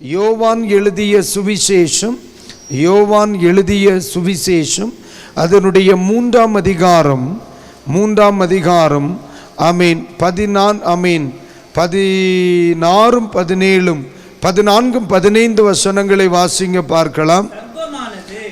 யோவான் எழுதிய சுவிசேஷம் யோவான் எழுதிய சுவிசேஷம் அதனுடைய மூன்றாம் அதிகாரம் மூன்றாம் அதிகாரம் அமீன் பதினான் அமீன் பதினாறும் பதினேழும் பதினான்கும் பதினைந்து வசனங்களை வாசிங்க பார்க்கலாம்.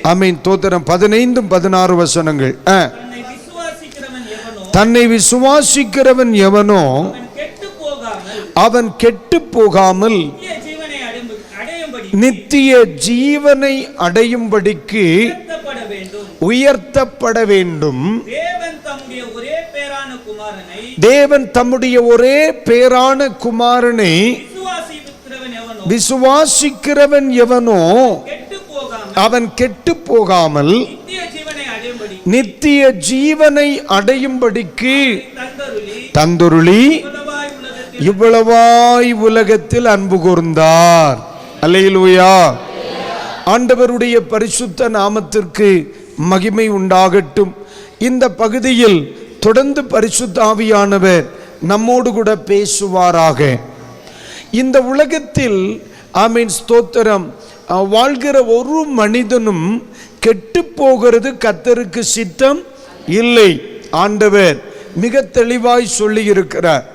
அமீன் தோத்திரம் பதினைந்தும் பதினாறு வசனங்கள். ஆ. தன்னை விசுவாசிக்கிறவன் எவனோ தன்னை விசுவாசிக்கிறவன் எவனோ அவன் கெட்டு போகாமல் அவன் கெட்டு போகாமல் நித்திய ஜீவனை அடையும் அடையும்படி நித்திய ஜீவனை அடையும்படிக்கு உயர்த்தப்பட வேண்டும். தேவன் தம்முடைய ஒரே பேரான குமாரனை விசுவாசிக்கிறவன் எவனோ அவன் கெட்டு போகாமல் நித்திய ஜீவனை அடையும்படிக்கு தந்தருளி இவ்வளவாய் உலகத்தில் அன்பு கூர்ந்தார். அலையிலுயா ஆண்டவருடைய பரிசுத்த நாமத்திற்கு மகிமை உண்டாகட்டும். இந்த பகுதியில் தொடர்ந்து பரிசுத்த ஆவியானவர் நம்மோடு கூட பேசுவாராக. இந்த உலகத்தில் ஆமீன் ஸ்தோத்திரம் வாழ்கிற ஒரு மனிதனும் கெட்டு போகிறது கத்தருக்கு சித்தம் இல்லை. ஆண்டவர் மிக தெளிவாய் சொல்லியிருக்கிறார்.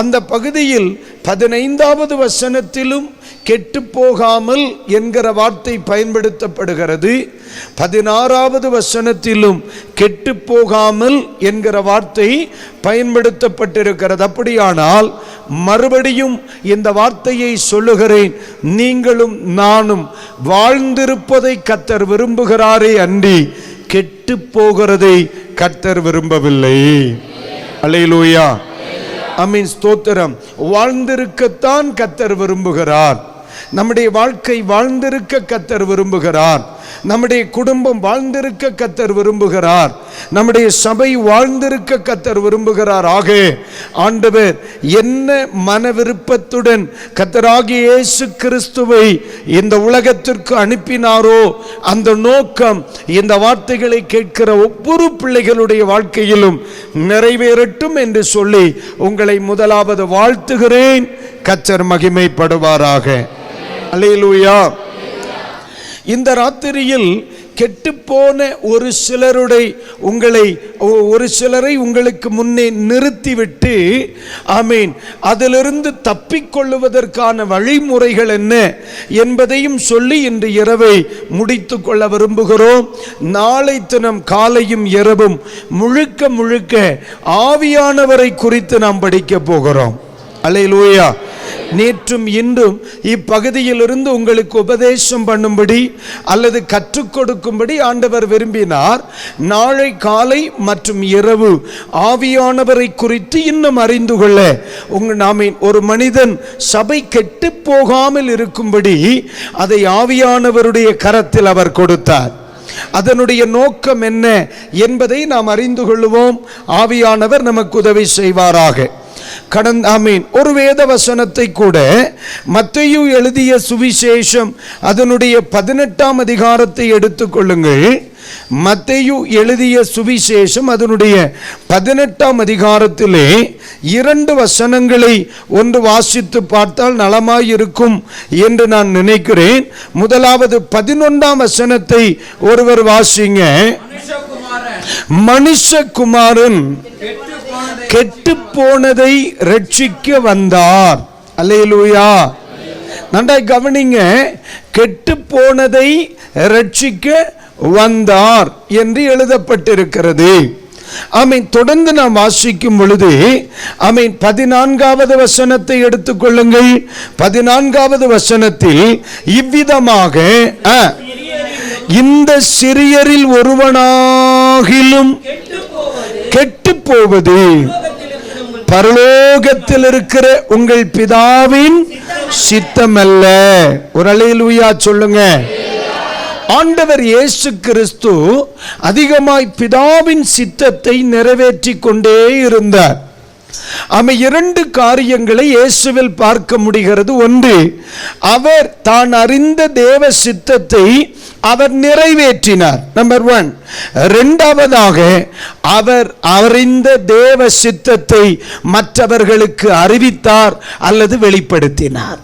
அந்த பகுதியில் பதினைந்தாவது வசனத்திலும் கெட்டு போகாமல் என்கிற வார்த்தை பயன்படுத்தப்படுகிறது. பதினாறாவது வசனத்திலும் கெட்டு போகாமல் என்கிற வார்த்தை பயன்படுத்தப்பட்டிருக்கிறது. அப்படியானால் மறுபடியும் இந்த வார்த்தையை சொல்லுகிறேன். நீங்களும் நானும் வாழ்ந்திருப்பதை கத்தர் விரும்புகிறாரே அன்றி கெட்டு போகிறதை கத்தர் விரும்பவில்லை. அலையிலூயா அமீன் ஸ்தோத்திரம். வாழ்ந்திருக்கத்தான் கத்தர் விரும்புகிறார். நம்முடைய வாழ்க்கை வாழ்ந்திருக்க கத்தர் விரும்புகிறார். நம்முடைய குடும்பம் வாழ்ந்திருக்க கத்தர் விரும்புகிறார். நம்முடைய சபை வாழ்ந்திருக்க கத்தர் விரும்புகிறார். ஆக ஆண்டவர் என்ன மன விருப்பத்துடன் கத்தராகிய இயேசு கிறிஸ்துவை இந்த உலகத்திற்கு அனுப்பினாரோ அந்த நோக்கம் இந்த வார்த்தைகளை கேட்கிற ஒவ்வொரு பிள்ளைகளுடைய வாழ்க்கையிலும் நிறைவேறட்டும் என்று சொல்லி உங்களை முதலாவது வாழ்த்துகிறேன். கச்சர் மகிமைப்படுவாராக. அலையிலூயா இந்த ராத்திரியில் கெட்டுப்போன ஒரு சிலருடைய உங்களை ஒரு சிலரை உங்களுக்கு முன்னே நிறுத்திவிட்டு ஆமீன் அதிலிருந்து தப்பிக்கொள்ளுவதற்கான வழிமுறைகள் என்ன என்பதையும் சொல்லி இன்று இரவை முடித்து கொள்ள விரும்புகிறோம். நாளை தினம் காலையும் இரவும் முழுக்க முழுக்க ஆவியானவரை குறித்து நாம் படிக்க போகிறோம். அலையிலூயா நேற்றும் இன்றும் இப்பகுதியிலிருந்து உங்களுக்கு உபதேசம் பண்ணும்படி அல்லது கற்றுக் கொடுக்கும்படி ஆண்டவர் விரும்பினார். நாளை காலை மற்றும் இரவு ஆவியானவரை குறித்து இன்னும் அறிந்து கொள்ள உங்க நாமீன் ஒரு மனிதன் சபை கெட்டு போகாமல் இருக்கும்படி அதை ஆவியானவருடைய கரத்தில் அவர் கொடுத்தார். அதனுடைய நோக்கம் என்ன என்பதை நாம் அறிந்து கொள்வோம் ஆவியானவர் நமக்கு உதவி செய்வாராக. கடந்த ஆமீன். ஒரு வேத வசனத்தை கூட மத்தையு எழுதிய சுவிசேஷம் அதனுடைய பதினெட்டாம் அதிகாரத்தை எடுத்துக்கொள்ளுங்கள் மத்தையு எழுதிய சுவிசேஷம் அதனுடைய பதினெட்டாம் அதிகாரத்திலே இரண்டு வசனங்களை ஒன்று வாசித்து பார்த்தால் நலமாயிருக்கும் என்று நான் நினைக்கிறேன். முதலாவது பதினொன்றாம் வசனத்தை ஒருவர் வாசிங்க. மனுஷகுமாரன் கெட்டு போனதை ரட்சிக்க வந்தார். அல்லையிலூயா நன்றாய் கவனிங்க கெட்டு போனதை ரட்சிக்க வந்தார் என்று எழுதப்பட்டிருக்கிறது. அமீன் தொடர்ந்து நாம் வாசிக்கும் பொழுது அமீன் பதினான்காவது வசனத்தை எடுத்துக்கொள்ளுங்கள் பதினான்காவது வசனத்தில் இவ்விதமாக இந்த சிறியரில் ஒருவனாகிலும் கெட்டு போவது பரலோகத்தில் இருக்கிற உங்கள் பிதாவின் சித்தமல்ல. ஒரு அலையிலுயா சொல்லுங்க. ஆண்டவர் இயேசு கிறிஸ்து அதிகமாய் பிதாவின் சித்தத்தை நிறைவேற்றி கொண்டே இருந்தார். ஆமை இரண்டு காரியங்களை இயேசுவில் பார்க்க முடிகிறது. ஒன்று அவர் தான் அறிந்த தேவ சித்தத்தை அவர் நிறைவேற்றினார். நம்பர் ஒன் இரண்டாவதாக அவர் அறிந்த தேவ சித்தத்தை மற்றவர்களுக்கு அறிவித்தார் அல்லது வெளிப்படுத்தினார்.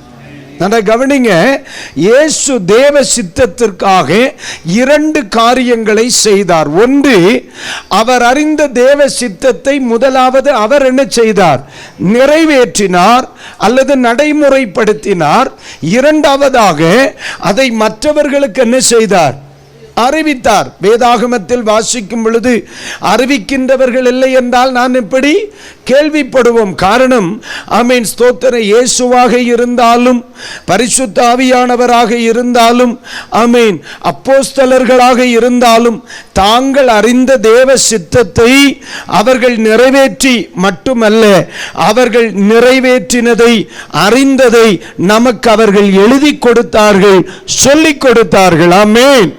நல்லா கவனிங்க. இயேசு தேவ சித்தத்திற்காக இரண்டு காரியங்களை செய்தார். ஒன்று அவர் அறிந்த தேவ சித்தத்தை முதலாவது அவர் என்ன செய்தார்? நிறைவேற்றினார் அல்லது நடைமுறைப்படுத்தினார். இரண்டாவதாக அதை மற்றவர்களுக்கு என்ன செய்தார்? அறிவித்தார். வேதாகமத்தில் வாசிக்கும் பொழுது அறிவிக்கின்றவர்கள் இல்லை என்றால் நான் எப்படி கேள்விப்படுவோம்? காரணம் அமீன் ஸ்தோத்திர இயேசுவாக இருந்தாலும் பரிசுத்த ஆவியானவராக இருந்தாலும் அமீன் அப்போஸ்தலர்களாக இருந்தாலும் தாங்கள் அறிந்த தேவ சித்தத்தை அவர்கள் நிறைவேற்றி மட்டுமல்ல அவர்கள் நிறைவேற்றினதை அறிந்ததை நமக்கு அவர்கள் எழுதி கொடுத்தார்கள் சொல்லிக் கொடுத்தார்கள். ஆமேன்.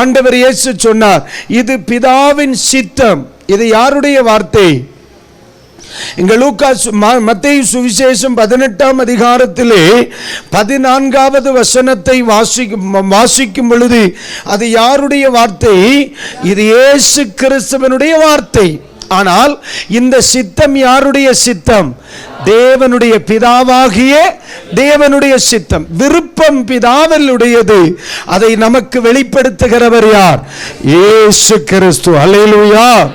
ஆண்டவர் இயேசு சொன்னார் இது பிதாவின் சித்தம். இது யாருடைய வார்த்தை? இங்க லூக்கா மத்திய சுவிசேஷம் பதினெட்டாம் அதிகாரத்திலே பதினான்காவது வசனத்தை வாசிக்கும் வாசிக்கும் பொழுது அது யாருடைய வார்த்தை? இது இயேசு கிறிஸ்துவனுடைய வார்த்தை. ஆனால் இந்த சித்தம் யாருடைய சித்தம்? தேவனுடைய பிதாவாகிய தேவனுடைய சித்தம். விருப்பம் பிதாவலுடையது. அதை நமக்கு வெளிப்படுத்துகிறவர் யார்? ஏசு கிறிஸ்து. அல்லேலூயா.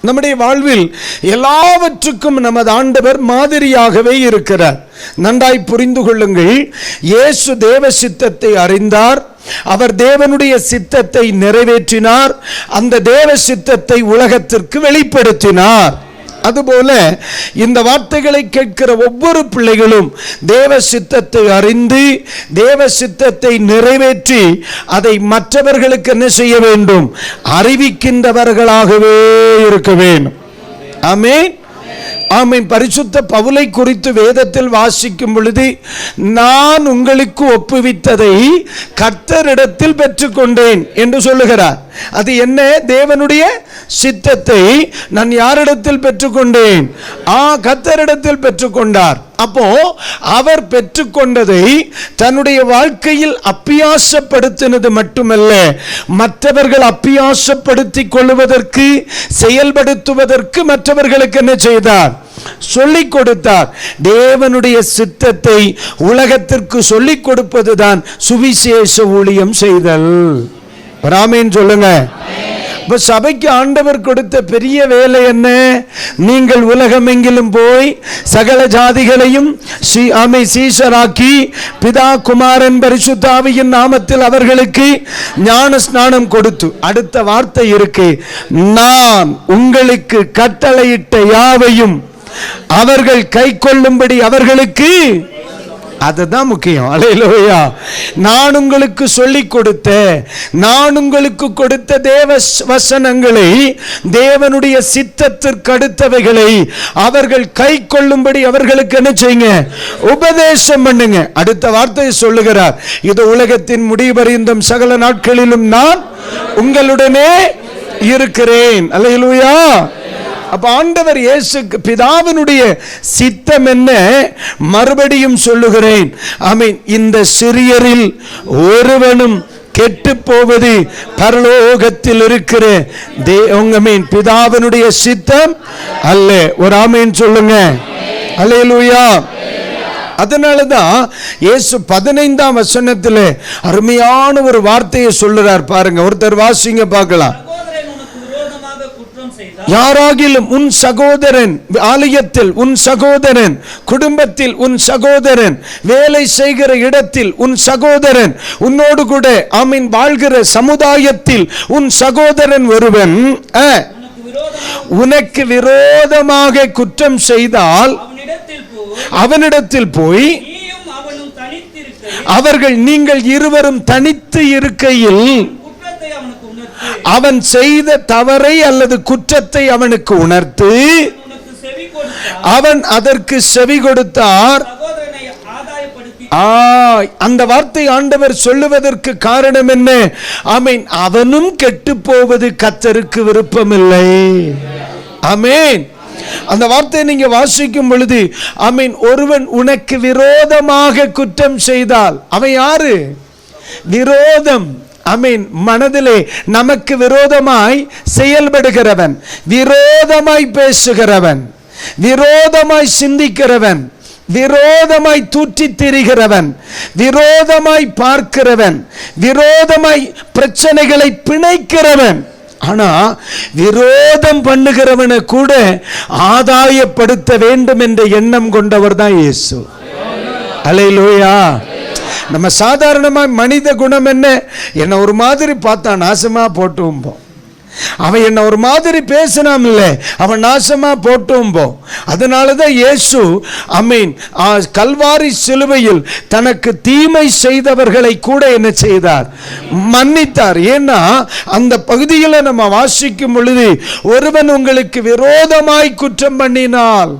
நம்முடைய வாழ்வில் எல்லாவற்றுக்கும் நமது ஆண்டவர் மாதிரியாகவே இருக்கிறார். நன்றாய் புரிந்து கொள்ளுங்கள். இயேசு தேவ சித்தத்தை அறிந்தார். அவர் தேவனுடைய சித்தத்தை நிறைவேற்றினார். அந்த தேவ சித்தத்தை உலகத்திற்கு வெளிப்படுத்தினார். அதுபோல இந்த வார்த்தைகளை கேட்கிற ஒவ்வொரு பிள்ளைகளும் தேவ சித்தத்தை அறிந்து தேவ சித்தத்தை நிறைவேற்றி அதை மற்றவர்களுக்கு என்ன செய்ய வேண்டும்? அறிவிக்கின்றவர்களாகவே இருக்க வேண்டும். ஆமென். ஆமை பரிசுத்த பவுலை குறித்து வேதத்தில் வாசிக்கும் பொழுது நான் உங்களுக்கு ஒப்புவித்ததை கர்த்தரிடத்தில் பெற்றுக்கொண்டேன் என்று சொல்லுகிறார். அது என்ன? தேவனுடைய சித்தத்தை நான் யாரிடத்தில் பெற்றுக்கொண்டேன்? ஆ கத்தரிடத்தில் பெற்றுக்கொண்டார். அப்போ அவர் பெற்றுக்கொண்டதை தன்னுடைய வாழ்க்கையில் அப்பியாசப்படுத்தினது மட்டுமல்ல மற்றவர்கள் அப்பியாசப்படுத்திக் கொள்வதற்கு செயல்படுத்துவதற்கு மற்றவர்களுக்கு என்ன செய்தார்? சொல்லிக் கொடுத்தார். தேவனுடைய சித்தத்தை உலகத்திற்கு சொல்லிக் கொடுப்பதுதான் சுவிசேஷ ஊழியம் செய்தல். ராமேன்னு சொல்லுங்க. இப்ப சபைக்கு ஆண்டவர் கொடுத்த பெரிய வேலை என்ன? நீங்கள் உலகமெங்கிலும் போய் சகல ஜாதிகளையும் ஸ்ரீ ஆமை சீசராக்கி பிதா குமாரன் பரிசுத்தாவியின் நாமத்தில் அவர்களுக்கு ஞான ஸ்நானம் கொடுத்து. அடுத்த வார்த்தை இருக்கு. நான் உங்களுக்கு கட்டளையிட்ட யாவையும் அவர்கள் கை கொள்ளும்படி அவர்களுக்கு அதுதான் முக்கியம். அலையிலோயா நான் உங்களுக்கு சொல்லிக் கொடுத்த நான் உங்களுக்கு கொடுத்த தேவ வசனங்களை தேவனுடைய சித்தத்திற்கு அடுத்தவைகளை அவர்கள் கை கொள்ளும்படி அவர்களுக்கு என்ன செய்யுங்க? உபதேசம் பண்ணுங்க. அடுத்த வார்த்தையை சொல்லுகிறார். இது உலகத்தின் முடிவறிந்தும் சகல நாட்களிலும் நான் உங்களுடனே இருக்கிறேன். அல்லேலூயா அப்ப ஆண்டவர் இயேசு பிதாவினுடைய சித்தம் என்ன? மறுபடியும் சொல்லுகிறேன். ஆமீன். இந்த சிறியரில் ஒருவனும் கெட்டு போவது பரலோகத்தில் இருக்கிற தே உங்க மீன் பிதாவினுடைய சித்தம் அல்ல. ஒரு ஆமீன் சொல்லுங்க. அல்லேலூயா. அதனால தான் இயேசு பதினைந்தாம் வசனத்தில் அருமையான ஒரு வார்த்தையை சொல்லுறார் பாருங்க. ஒருத்தர் வாசிங்க பார்க்கலாம் சகோதரன் உனக்கு விரோதமாக குற்றம் செய்தால் யாராகிலும் உன் சகோதரன் ஆலயத்தில் உன் சகோதரன் குடும்பத்தில் உன் சகோதரன் வேலை செய்கிற இடத்தில் உன் சகோதரன் உன்னோடு கூட ஆமீன் வாழ்கிற சமுதாயத்தில் உன் சகோதரன் ஒருவன் உனக்கு விரோதமாக குற்றம் செய்தால் அவனிடத்தில் போய் அவர்கள் நீங்கள் இருவரும் தனித்து இருக்கையில் அவன் செய்த தவறை அல்லது குற்றத்தை அவனுக்கு உணர்த்து அவன் அதற்கு செவி கொடுத்தார். அந்த வார்த்தை ஆண்டவர் சொல்லுவதற்கு காரணம் என்ன? ஆமீன் அவனும் கெட்டு போவது கத்தருக்கு விருப்பமில்லை. ஆமீன். அந்த வார்த்தையை நீங்க வாசிக்கும் பொழுது ஆமீன் ஒருவன் உனக்கு விரோதமாக குற்றம் செய்தால் அவன் யாரு? விரோதம். அமீன். மனதிலே நமக்கு விரோதமாய் செயல்படுகிறவன் விரோதமாய் பேசுகிறவன் விரோதமாய் சிந்திக்கிறவன் விரோதமாய் தூற்றி திரிகிறவன் விரோதமாய் பார்க்கிறவன் விரோதமாய் பிரச்சனைகளை பிணைக்கிறவன். ஆனா விரோதம் பண்ணுகிறவனை கூட ஆதாயப்படுத்த வேண்டும் என்ற எண்ணம் கொண்டவர் தான் இயேசு. அலையிலோயா நம்ம சாதாரணமாக மனித குணம் என்ன? என்னை ஒரு மாதிரி பார்த்தா நாசமா போட்டும்போம். அவன் என்ன ஒரு மாதிரி பேசினான் இல்லை அவன் நாசமாக போட்டும் போ அதனால தான் இயேசு அமீன் கல்வாரி சிலுவையில் தனக்கு தீமை செய்தவர்களை கூட என்ன செய்தார்? மன்னித்தார். ஏன்னா அந்த பகுதியில் நம்ம வாசிக்கும் பொழுது ஒருவன் உங்களுக்கு விரோதமாய் குற்றம் பண்ணினால்.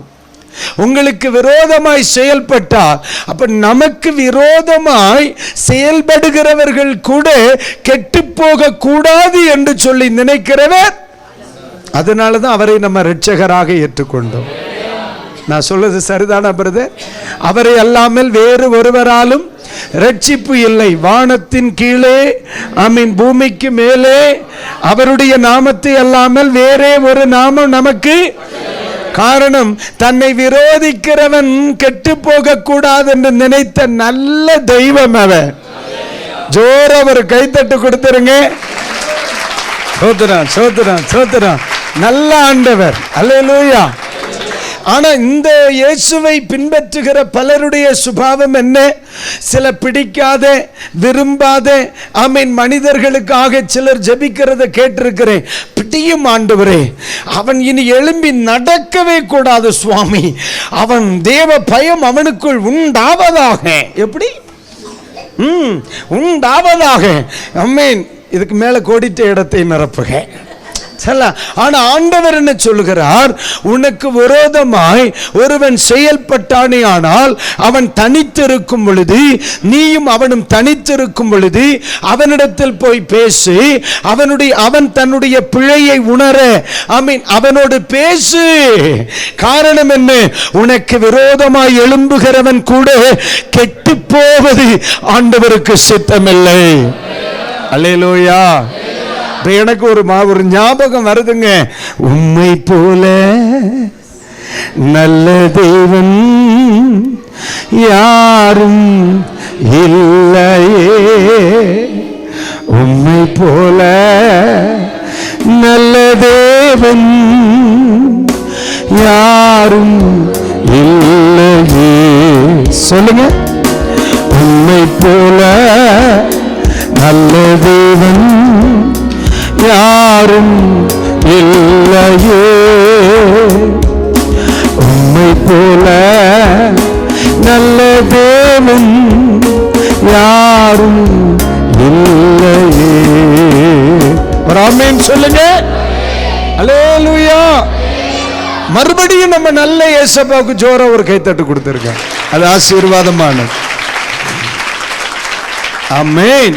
உங்களுக்கு விரோதமாய் செயல்பட்டால் அப்ப நமக்கு விரோதமாய் செயல்படுகிறவர்கள் கூட கெட்டு போக கூடாது என்று சொல்லி நினைக்கிறவர்? அதனால தான் அவரை நம்ம ரட்சகராக ஏற்றுக்கொண்டோம். நான் சொல்றது சரிதானா பிரதர்? அவரை அல்லாமல் வேறு ஒருவராலும் ரட்சிப்பு இல்லை. வானத்தின் கீழே மீன் பூமிக்கு மேலே அவருடைய நாமத்தை அல்லாமல் வேறே ஒரு நாமம் நமக்கு காரணம் தன்னை விரோதிக்கிறவன் கெட்டு போக கூடாது என்று நினைத்த நல்ல தெய்வம் அவன். ஜோர ஒரு கைத்தட்டு கொடுத்துருங்க. சோத்துறான் சோத்துறான் சோத்துறான் நல்ல ஆண்டவர். அல்லேலூயா. ஆனா இந்த இயேசுவை பின்பற்றுகிற பலருடைய சுபாவம் என்ன? சில பிடிக்காத விரும்பாத ஆமீன் மனிதர்களுக்காக சிலர் ஜபிக்கிறத கேட்டிருக்கிறேன். பிடியும் ஆண்டவரே அவன் இனி எழும்பி நடக்கவே கூடாது சுவாமி. அவன் தேவ பயம் அவனுக்குள் உண்டாவதாக. எப்படி? உண்டாவதாக. அம்மேன் இதுக்கு மேலே கோடிட்ட இடத்தை நிரப்புக. சல்ல. ஆனா ஆண்டவர் என்ன சொல்லுகிறார்? உனக்கு விரோதமாய் ஒருவன் செயல்பட்டானே ஆனால் அவன் தனித்திருக்கும் பொழுது நீயும் அவனும் தனித்திருக்கும் பொழுது அவனிடத்தில் போய் பேசு. அவனுடைய அவன் தன்னுடைய பிழையை உணர. ஐ மீன் அவனோடு பேசு. காரணம் என்ன? உனக்கு விரோதமாய் எழும்புகிறவன் கூட கெட்டு போவது ஆண்டவருக்கு சித்தமில்லை. அல்லேலூயா இப்ப எனக்கு ஒரு மா ஒரு ஞாபகம் வருதுங்க. உண்மை போல நல்ல தெய்வம் யாரும் இல்லையே. உண்மை போல நல்ல தேவன் யாரும் இல்லையே. சொல்லுங்க. ஆமீன். சொல்லுங்க. அலேலுயா மறுபடியும் நம்ம நல்ல ஏசப்பாவுக்கு ஜோரா ஒரு கைத்தட்டு கொடுத்துருக்கோம் அது ஆசீர்வாதமானது. ஆமென்.